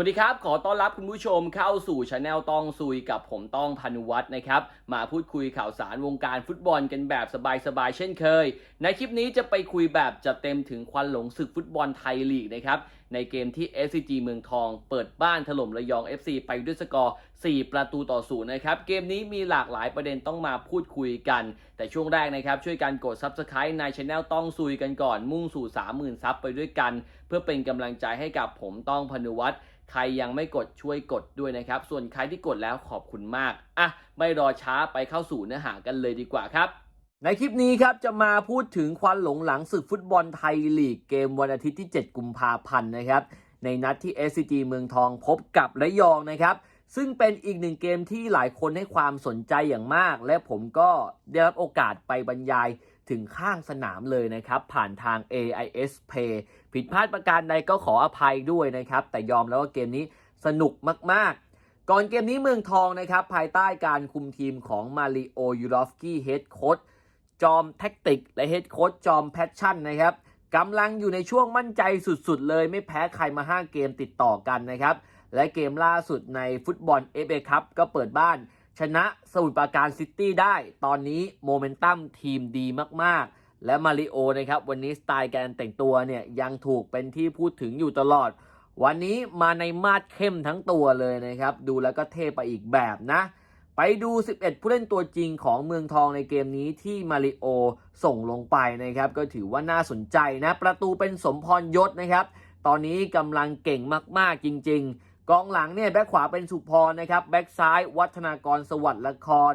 วัสดีครับ ขอต้อนรับคุณผู้ชมเข้าสู่ช anel ต้องซุยกับผมต้องพานุวัฒน์นะครับ มาพูดคุยข่าวสารวงการฟุตบอลกันแบบสบายๆเช่นเคย ในคลิปนี้จะไปคุยแบบจัดเต็มถึงควันหลงศึกฟุตบอลไทยลีกนะครับ ในเกมที่ SCG เมืองทอง เปิดบ้านถล่มระยอง FC ไปด้วยสกอร์ 4 ประตูต่อศูนย์นะครับ เกมนี้มีหลากหลายประเด็นต้องมาพูดคุยกัน แต่ช่วงแรกนะครับ ช่วยกันกด Subscribe ในช anel ต้องซุยกันก่อนมุ่งสู่ 30,000 ซับไปด้วยกัน เพื่อเป็นกำลังใจให้กับผมต้องพนุวัฒน์ใครยังไม่กดช่วยกดด้วยนะครับ ส่วนใครที่กดแล้วขอบคุณมาก อะ ไม่รอช้าไปเข้าสู่เนื้อหากันเลยดีกว่าครับ ในคลิปนี้ครับจะมาพูดถึงควันหลงหลังศึกฟุตบอลไทยลีกเกมวันอาทิตย์ที่ 7 กุมภาพันธ์นะครับ ในนัดที่ SCG เมืองทองพบกับระยองนะครับ ซึ่งเป็นอีกหนึ่งเกมที่หลายคนให้ความสนใจอย่างมาก และผมก็ได้รับโอกาสไปบรรยายถึงข้างสนามเลยนะครับ ผ่านทาง AIS Pay ผิดพลาดประการใดก็ขออภัยด้วยนะครับ แต่ยอมแล้วว่าเกมนี้สนุกมากๆ ก่อนเกมนี้เมืองทองนะครับภายใต้การคุมทีมของมาริโอยูรอฟสกี้เฮดโค้ช จอมแท็กติก และเฮดโค้ชจอมแพชชั่นนะครับกำลังอยู่ในช่วงมั่นใจสุดๆ เลยไม่แพ้ใครมา 5 เกมติดต่อกันนะครับ และเกมล่าสุดในฟุตบอล FA คัพก็เปิดบ้าน ชนะสมุทรปราการซิตี้ได้ ตอนนี้โมเมนตัมทีมดีมากๆ และมาริโอนะครับวันนี้สไตล์การแต่งตัวเนี่ยยังถูกเป็นที่พูดถึงอยู่ตลอด วันนี้มาในมาดเข้มทั้งตัวเลยนะครับ ดูแล้วก็เท่ไปอีกแบบนะ ไปดู 11 ผู้เล่นตัวจริงของเมืองทองในเกมนี้ที่มาริโอส่งลงไปนะครับ ก็ถือว่าน่าสนใจนะ ประตูเป็นสมพรยศนะครับ ตอนนี้กำลังเก่งมากๆจริง ๆ กองหลังเนี่ยแบ็คขวาเป็นสุพรนะครับ แบ็คซ้ายวัฒนากรสวัสดิ์ละคร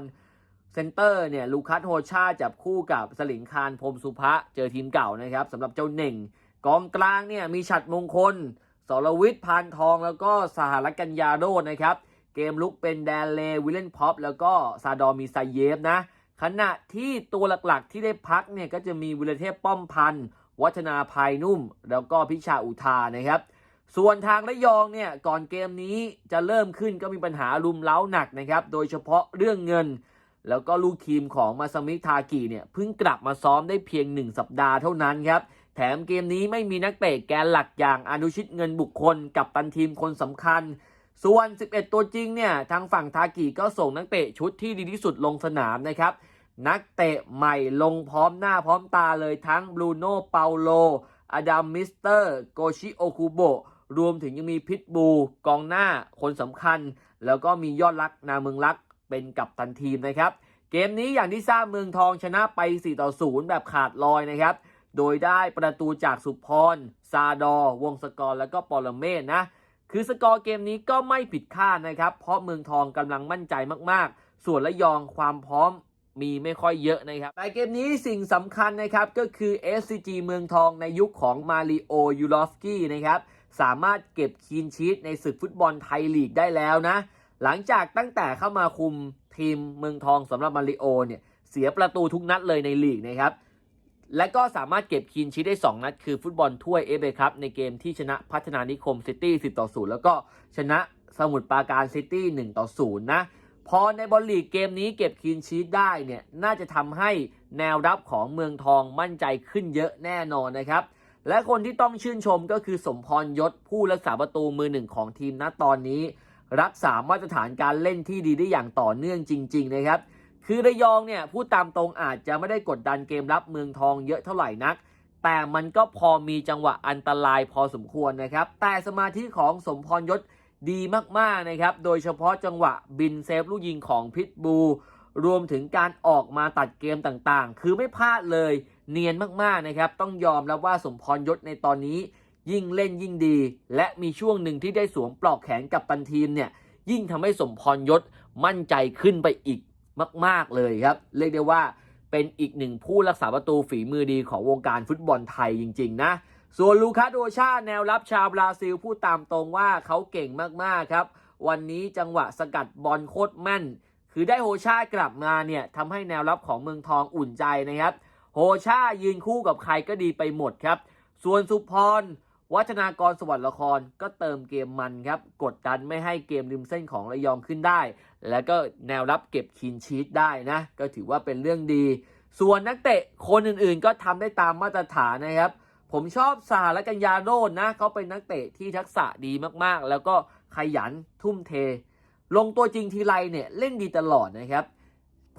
เซนเตอร์เนี่ยลูคัสโฮชาจับคู่กับสลิงคารพรมสุภะเจอทีมเก่านะครับสำหรับเจ้าเหน่ง กองกลางเนี่ยมีฉัดมงคลสรวิทย์พานทองแล้วก็สหรัฐกัญญาโรจนะครับ เกมลุกเป็นแดนเลวิลเลนพ็อปแล้วก็ซาดอมีไซเยฟนะ ขณะที่ตัวหลักๆที่ได้พักเนี่ยก็จะมีวิลเทพป้อมพันธ์วัฒนาภายนุ่ม แล้วก็พิชาอุทานะครับ ส่วนทางระยองเนี่ยก่อนเกมนี้จะเริ่มขึ้นก็มีปัญหารุมเล้าหนักนะครับ โดยเฉพาะเรื่องเงิน แล้วก็ลูกทีมของมาซามิทากิเนี่ยเพิ่งกลับมาซ้อมได้เพียง 1 สัปดาห์เท่านั้นครับแถมเกมนี้ไม่มีนักเตะแกนหลักอย่างอนุชิตเงินบุคคลกับตันทีมคนสำคัญ ส่วน 11 ตัวจริงเนี่ยทางฝั่งทากิก็ส่งนักเตะชุดที่ดีที่สุดลงสนามนะครับ นักเตะใหม่ลงพร้อมหน้าพร้อมตาเลยทั้งบรูโน่เปาโลอดัมมิสเตอร์โกชิโอคุโบรวมถึงยังมีพิทบูกองหน้าคนสำคัญ แล้วก็มียอดรักนาเมืองรักเป็นกัปตันทีมนะครับ เกมนี้อย่างที่ทราบเมืองทองชนะไป 4 ต่อ 0 แบบขาดลอยนะครับ โดยได้ประตูจากสุพรซาดอ วงศกร แล้วก็ปรเมศนะ คือสกอร์เกมนี้ก็ไม่ผิดคาดนะครับ เพราะเมืองทองกำลังมั่นใจมากๆ ส่วนระยองความพร้อมมีไม่ค่อยเยอะนะครับ แต่เกมนี้สิ่งสำคัญนะครับ ก็คือ SCG เมืองทองในยุคของมาริโอยูรอฟสกี้นะครับ สามารถเก็บคีนชีตในศึกฟุตบอลไทยลีกได้แล้วนะ หลังจากตั้งแต่เข้ามาคุมทีมเมืองทองสำหรับมาริโอเนี่ย เสียประตูทุกนัดเลยในลีกนะครับ และก็สามารถเก็บคีนชีได้ 2 นัด คือฟุตบอลถ้วยเอฟเอครับในเกมที่ชนะพัฒนานิคมซิตี้ 10 ต่อ 0 แล้วก็ชนะสมุทรปราการซิตี้ 1 ต่อ 0 นะ พอในบอลลีกเกมนี้เก็บคีนชีได้เนี่ยน่าจะทำให้แนวรับของเมืองทองมั่นใจขึ้นเยอะแน่นอนนะครับ และคนที่ต้องชื่นชมก็คือสมพรยศผู้รักษาประตูมือหนึ่งของทีมณตอนนี้ รักษามาตรฐานการเล่นที่ดีได้อย่างต่อเนื่องจริง ๆ นะครับ คือระยองเนี่ยพูดตามตรงอาจจะไม่ได้กดดันเกมรับเมืองทองเยอะเท่าไหร่นัก แต่มันก็พอมีจังหวะอันตรายพอสมควรนะครับ แต่สมาธิของสมพรยศดีมากๆนะครับ โดยเฉพาะจังหวะบินเซฟลูกยิงของพิทบูรวมถึงการออกมาตัดเกมต่างๆ คือไม่พลาดเลยเนียนมากๆนะครับ ต้องยอมแล้วว่าสมพรยศในตอนนี้ ยิ่งเล่นยิ่งดี และมีช่วงหนึ่งที่ได้สวมปลอกแขนกับตันทีมเนี่ยยิ่งทำให้สมพรยศมั่นใจขึ้นไปอีก มาก ๆ เลยครับ เรียกได้ว่าเป็นอีกหนึ่งผู้รักษาประตูฝีมือดีของวงการฟุตบอลไทยจริง ๆ นะ ส่วนลูคัสโดชาแนวรับชาวบราซิลพูดตามตรงว่าเขาเก่งมาก ๆ ครับ วันนี้จังหวะสกัดบอลโคตรแม่น คือได้โฮชากลับมาเนี่ยทำให้แนวรับของเมืองทองอุ่นใจนะครับ โฮชายืนคู่กับใครก็ดีไปหมดครับ ส่วนสุพร วัฒนากรสวัสดิ์ละครก็เติมเกมมันครับ กดดันไม่ให้เกมริมเส้นของระยองขึ้นได้ แล้วก็แนวรับเก็บคีนชีตได้นะ ก็ถือว่าเป็นเรื่องดี ส่วนนักเตะคนอื่นๆ ก็ทำได้ตามมาตรฐานนะครับ ผมชอบสหรัฐกัญญาโรจน์นะเขาเป็นนักเตะที่ทักษะดีมากๆ แล้วก็ขยันทุ่มเท ลงตัวจริงทีไรเนี่ยเล่นดีตลอดนะครับ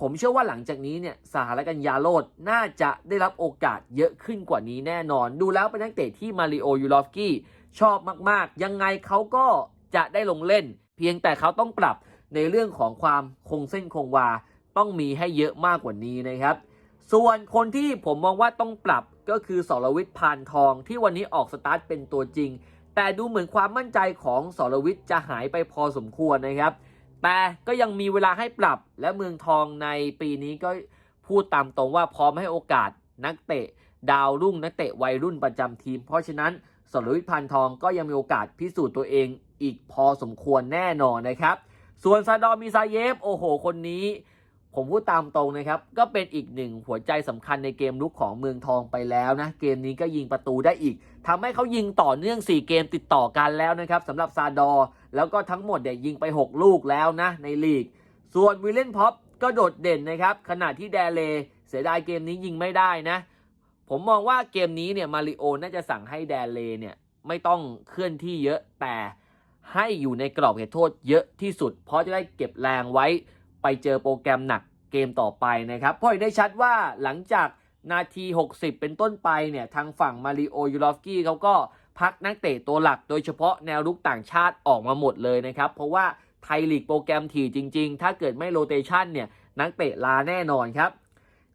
ผมเชื่อว่าหลังจากนี้เนี่ยสหรัฐกัญญาโรจน์น่าจะได้รับโอกาสเยอะขึ้นกว่านี้แน่นอน ดูแล้วเป็นนักเตะที่มาริโอยูรอฟกี้ชอบมากๆ ยังไงเขาก็จะได้ลงเล่น เพียงแต่เขาต้องปรับในเรื่องของความคงเส้นคงวาต้องมีให้เยอะมากกว่านี้นะครับ ส่วนคนที่ผมมองว่าต้องปรับก็คือสรวิทย์พานทองที่วันนี้ออกสตาร์ทเป็นตัวจริง แต่ดูเหมือนความมั่นใจของสรวิทย์จะหายไปพอสมควรนะครับ แต่ก็ยังมีเวลาให้ปรับและเมืองทองในปีนี้ก็พูดตามตรงว่าพร้อมให้โอกาสนักเตะ ดาวรุ่งนักเตะวัยรุ่นประจำทีม เพราะฉะนั้นสรวิทย์พันทองก็ยังมีโอกาสพิสูจน์ตัวเองอีกพอสมควรแน่นอนนะครับ ส่วนซาดอมิซาเยฟ โอ้โห คนนี้ ผมพูดตามตรงนะครับ ก็เป็นอีกหนึ่งหัวใจสำคัญในเกมลุกของเมืองทองไปแล้วนะ เกมนี้ก็ยิงประตูได้อีก ทำให้เขายิงต่อเนื่อง 4 เกมติดต่อกันแล้วนะครับสำหรับซาดอร์แล้วก็ทั้งหมดเนี่ยยิงไป 6 ลูกแล้วนะในลีก ส่วนวิลเลนพ็อปก็โดดเด่นนะครับขณะที่แดเลเสียดายเกมนี้ยิงไม่ได้นะ ผมมองว่าเกมนี้เนี่ยมาริโอน่าจะสั่งให้แดเลเนี่ยไม่ต้องเคลื่อนที่เยอะแต่ให้อยู่ในกรอบเขตโทษเยอะที่สุด เพราะจะได้เก็บแรงไว้ไปเจอโปรแกรมหนักเกมต่อไปนะครับเพราะเห็นได้ชัดว่าหลังจาก นาที 60 เป็นต้นไปเนี่ยทางฝั่งมาริโอยูรอฟกี้เขาก็พักนักเตะตัวหลัก โดยเฉพาะแนวรุกต่างชาติออกมาหมดเลยนะครับ เพราะว่าไทยลีกโปรแกรมถี่จริง ๆ ถ้าเกิดไม่โรเตชันเนี่ยนักเตะลาแน่นอนครับ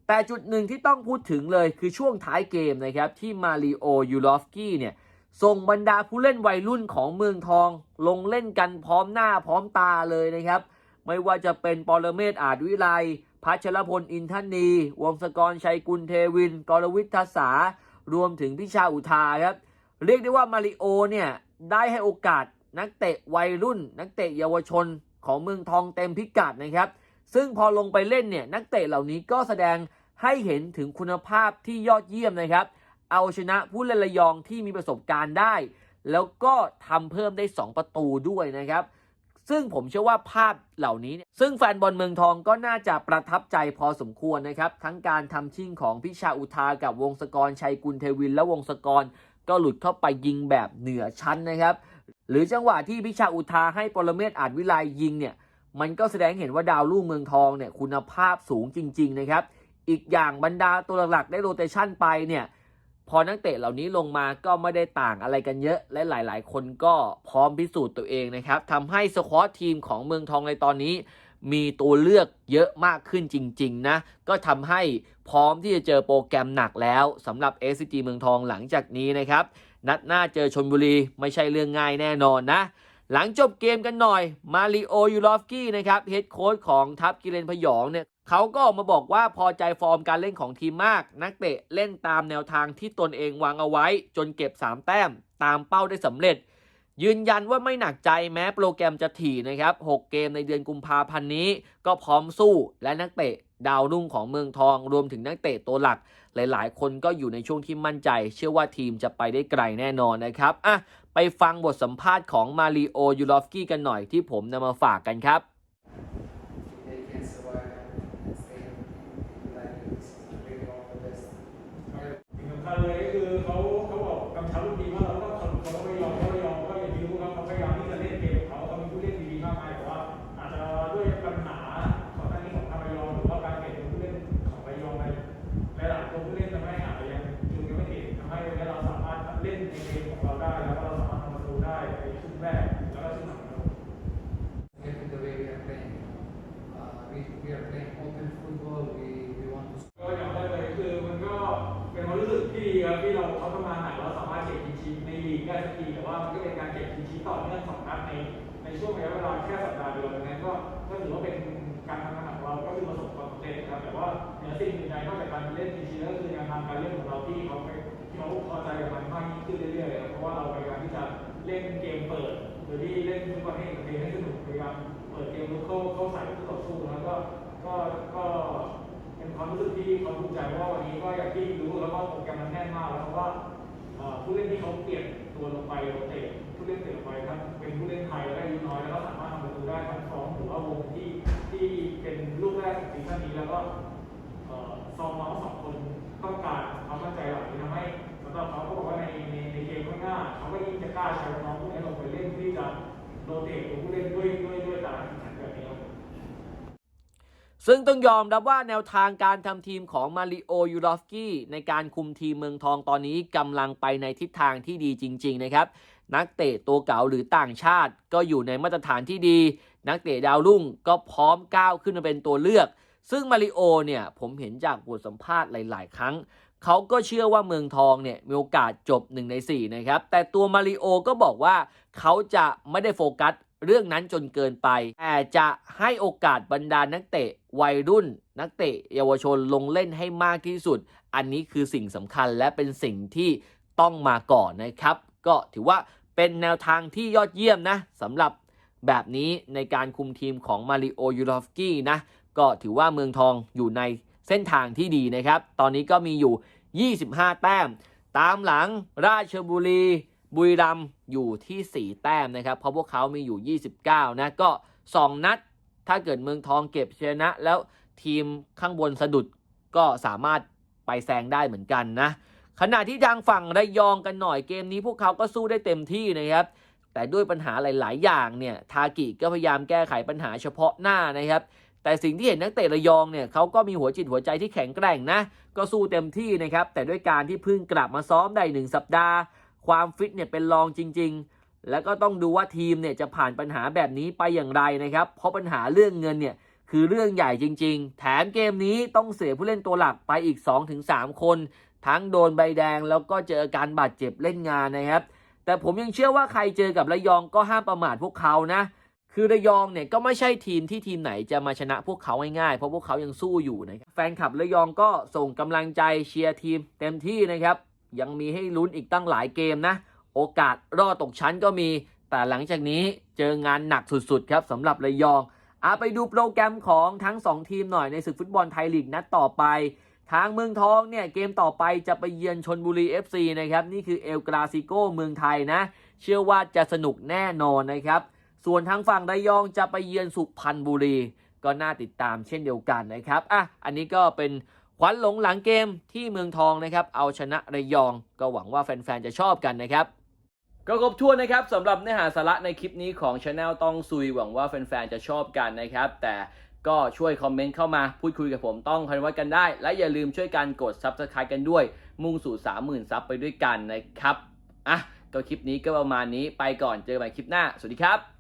แต่จุดหนึ่งที่ต้องพูดถึงเลยคือช่วงท้ายเกมนะครับที่มาริโอยูรอฟกี้เนี่ยส่งบรรดาผู้เล่นวัยรุ่นของเมืองทอง ลงเล่นกันพร้อมหน้าพร้อมตาเลยนะครับ ไม่ว่าจะเป็นปรเมศอาจวิไล พัชรพลอินทนี วงศกรชัยกุลเทวิน กรวิทยสารวมถึงพิชาอุทาครับ เรียกได้ว่ามาริโอเนี่ยได้ให้โอกาสนักเตะวัยรุ่น นักเตะเยาวชนของเมืองทองเต็มพิกัดนะครับ ซึ่งพอลงไปเล่นเนี่ยนักเตะเหล่านี้ก็แสดงให้เห็นถึงคุณภาพที่ยอดเยี่ยมนะครับ เอาชนะผู้เล่นระยองที่มีประสบการณ์ได้ แล้วก็ทำเพิ่มได้ 2 ประตูด้วยนะครับ ซึ่งผมเชื่อว่าภาพเหล่านี้เนี่ยซึ่งแฟนบอลเมืองทองก็น่าจะประทับใจพอสมควรนะครับ ทั้งการทำชิ่งของพิชาอุทากับวงศกรชัยกุลเทวิน และวงศกร ก็หลุดเข้าไปยิงแบบเหนือชั้นนะครับ หรือจังหวะที่พิชาอุทาให้ปรเมศอาจวิไลยิงเนี่ยมันก็แสดงเห็นว่าดาวรุ่งเมืองทองเนี่ยคุณภาพสูงจริง ๆ นะครับ อีกอย่างบรรดาตัวหลักๆได้โรเตชันไปเนี่ย พอนักเตะเหล่านี้ลงมาก็ไม่ได้ต่างอะไรกันเยอะ และหลายๆ คนก็พร้อมพิสูจน์ตัวเองนะครับทำให้สควอตทีมของเมืองทองในตอนนี้ มีตัวเลือกเยอะมากขึ้นจริง ๆ นะ ก็ทำให้พร้อมที่จะเจอโปรแกรมหนักแล้วสำหรับ SCG เมืองทองหลังจากนี้นะครับ นัดหน้าเจอชนบุรีไม่ใช่เรื่องง่ายแน่นอนนะหลังจบเกมกันหน่อย มาริโอยูรอฟกี้นะครับเฮดโค้ชของทัพกิเลนพยองเนี่ย เขาก็ออกมาบอกว่าพอใจฟอร์มการเล่นของทีมมาก นักเตะเล่นตามแนวทางที่ตนเองวางเอาไว้ จนเก็บ 3 แต้มตามเป้าได้สำเร็จ ยืนยันว่าไม่หนักใจแม้โปรแกรมจะถี่นะครับ 6 เกมในเดือนกุมภาพันธ์นี้ ก็พร้อมสู้และนักเตะดาวรุ่งของเมืองทอง รวมถึงนักเตะตัวหลัก หลายๆ คนก็อยู่ในช่วงที่มั่นใจ เชื่อว่าทีมจะไปได้ไกลแน่นอนนะครับอะไปฟังบทสัมภาษณ์ของมาริโอยูรอฟกี้กันหน่อยที่ผมนำมาฝากกันครับ ได้สักทีแต่ว่ามันก็เป็นการเก็บทีชีต่อเนื่องสองนัดในในช่วงระยะเวลาแค่สัปดาห์เดียวดังนั้นก็ก็ถือว่าเป็นการทำงานหนักของเราก็คือประสบความสำเร็จครับแต่ว่าเหนือสิ่งอื่นใดนอกจากการเล่นทีชีแล้วก็คือการทำการเล่นของเราที่เขาไปที่เขาพอใจกับมันมากยิ่งขึ้นเรื่อยๆครับเพราะว่าเราพยายามที่จะเล่นเกมเปิดโดยที่เล่นฟุตบอลให้เกมให้สนุกพยายามเปิดเกมลุกเข้าเข้าใส่คู่ต่อสู้แล้วก็ก็ก็เป็นความรู้สึกที่เขาภูมิใจว่าวันนี้ก็อย่างที่รู้แล้วก็โปรแกรมมันแน่นมากแล้วเพราะว่าผู้เล่นที่เขาเปลี่ยน ตัวลงไปเตะผู้เล่นเตะลงไปทั้งเป็นผู้เล่นไทยได้ยุน้อยแล้วก็สามารถทำประตูได้ทั้งสองหรือว่าวงที่ที่เป็นลูกแรกของซีซั่นนี้แล้วก็ซองมาสองคนต้องการความมั่นใจหลังนี้ทำให้สำหรับเขาก็บอกว่าในในในเกมข้างหน้าเขาก็ยิ่งจะกล้าใช้น้องพวกนี้ลงไปเล่นที่ ซึ่งต้องยอมรับว่าแนวทางการทำทีมของมาริโอยูรอฟกี้ในการคุมทีมเมืองทองตอนนี้กำลังไปในทิศทางที่ดีจริง ๆ นะครับ นักเตะตัวเก่าหรือต่างชาติก็อยู่ในมาตรฐานที่ดี นักเตะดาวรุ่งก็พร้อมก้าวขึ้นมาเป็นตัวเลือก ซึ่งมาริโอเนี่ยผมเห็นจากบทสัมภาษณ์หลาย ๆ ครั้งเขาก็เชื่อว่าเมืองทองเนี่ยมีโอกาสจบ1ใน4นะครับแต่ตัวมาริโอก็บอกว่าเขาจะไม่ได้โฟกัส เรื่องนั้นจนเกินไป แต่จะให้โอกาสบรรดานักเตะวัยรุ่น นักเตะเยาวชนลงเล่นให้มากที่สุด อันนี้คือสิ่งสำคัญและเป็นสิ่งที่ต้องมาก่อนนะครับ ก็ถือว่าเป็นแนวทางที่ยอดเยี่ยมนะสำหรับแบบนี้ในการคุมทีมของมาริโอยูรอฟกี้นะ ก็ถือว่าเมืองทองอยู่ในเส้นทางที่ดีนะครับ ตอนนี้ก็มีอยู่ 25 แต้ม ตามหลังราชบุรี บุรีรัมย์อยู่ที่ 4 แต้มนะครับ เพราะพวกเขามีอยู่ 29 นะ ก็ 2 นัด ถ้าเกิดเมืองทองเก็บชนะ แล้วทีมข้างบนสะดุดก็สามารถไปแซงได้เหมือนกันนะ ขณะที่ทางฝั่งระยองกันหน่อยเกมนี้พวกเขาก็สู้ได้เต็มที่นะครับ แต่ด้วยปัญหาหลาย ๆ อย่างเนี่ย ทากิก็พยายามแก้ไขปัญหาเฉพาะหน้านะครับแต่สิ่งที่เห็นนักเตะระยองเนี่ยเขาก็มีหัวจิตหัวใจที่แข็งแกร่งนะ ก็สู้เต็มที่นะครับ แต่ด้วยการที่เพิ่งกลับมาซ้อมได้หนึ่งสัปดาห์ ความฟิตเนี่ยเป็นรองจริง ๆ แล้วก็ต้องดูว่าทีมเนี่ยจะผ่านปัญหาแบบนี้ไปอย่างไรนะครับ เพราะปัญหาเรื่องเงินเนี่ยคือเรื่องใหญ่จริง ๆ แถมเกมนี้ต้องเสียผู้เล่นตัวหลักไปอีก 2-3 คน ทั้งโดนใบแดงแล้วก็เจออาการบาดเจ็บเล่นงานนะครับ แต่ผมยังเชื่อว่าใครเจอกับระยองก็ห้ามประมาทพวกเขานะ คือระยองเนี่ยก็ไม่ใช่ทีมที่ทีมไหนจะมาชนะพวกเขาง่ายๆ เพราะพวกเขายังสู้อยู่นะครับ แฟนคลับระยองก็ส่งกำลังใจเชียร์ทีมเต็มที่นะครับ ยังมีให้ลุ้นอีกตั้งหลายเกมนะ โอกาสรอดตกชั้นก็มี แต่หลังจากนี้เจองานหนักสุดๆครับสำหรับระยองอาไปดูโปรแกรมของทั้ง 2 ทีมหน่อยในศึกฟุตบอลไทยลีกนัดต่อไป ทางเมืองทองเนี่ยเกมต่อไปจะไปเยือนชนบุรี FC นะครับ นี่คือเอลกราซิโกเมืองไทยนะ เชื่อว่าจะสนุกแน่นอนนะครับ ส่วนทางฝั่งระยองจะไปเยือนสุพรรณบุรี ก็น่าติดตามเช่นเดียวกันนะครับอะอันนี้ก็เป็น ขวัญหลงหลังเกมที่เมืองทองนะครับ เอาชนะระยองก็หวังว่าแฟนๆ จะชอบกันนะครับ ก็ครบถ้วนนะครับสำหรับเนื้อหาสาระในคลิปนี้ของ Channel ต้องซุยหวังว่าแฟนๆ จะชอบกันนะครับ แต่ก็ช่วยคอมเมนต์เข้ามาพูดคุยกับผมต้องพันวัดกันได้ และอย่าลืมช่วยกันกด Subscribe กันด้วย มุ่งสู่ 30,000ซับไปด้วยกันนะครับอะก็คลิปนี้ก็ประมาณนี้ไปก่อนเจอกันใหม่คลิปหน้า สวัสดีครับ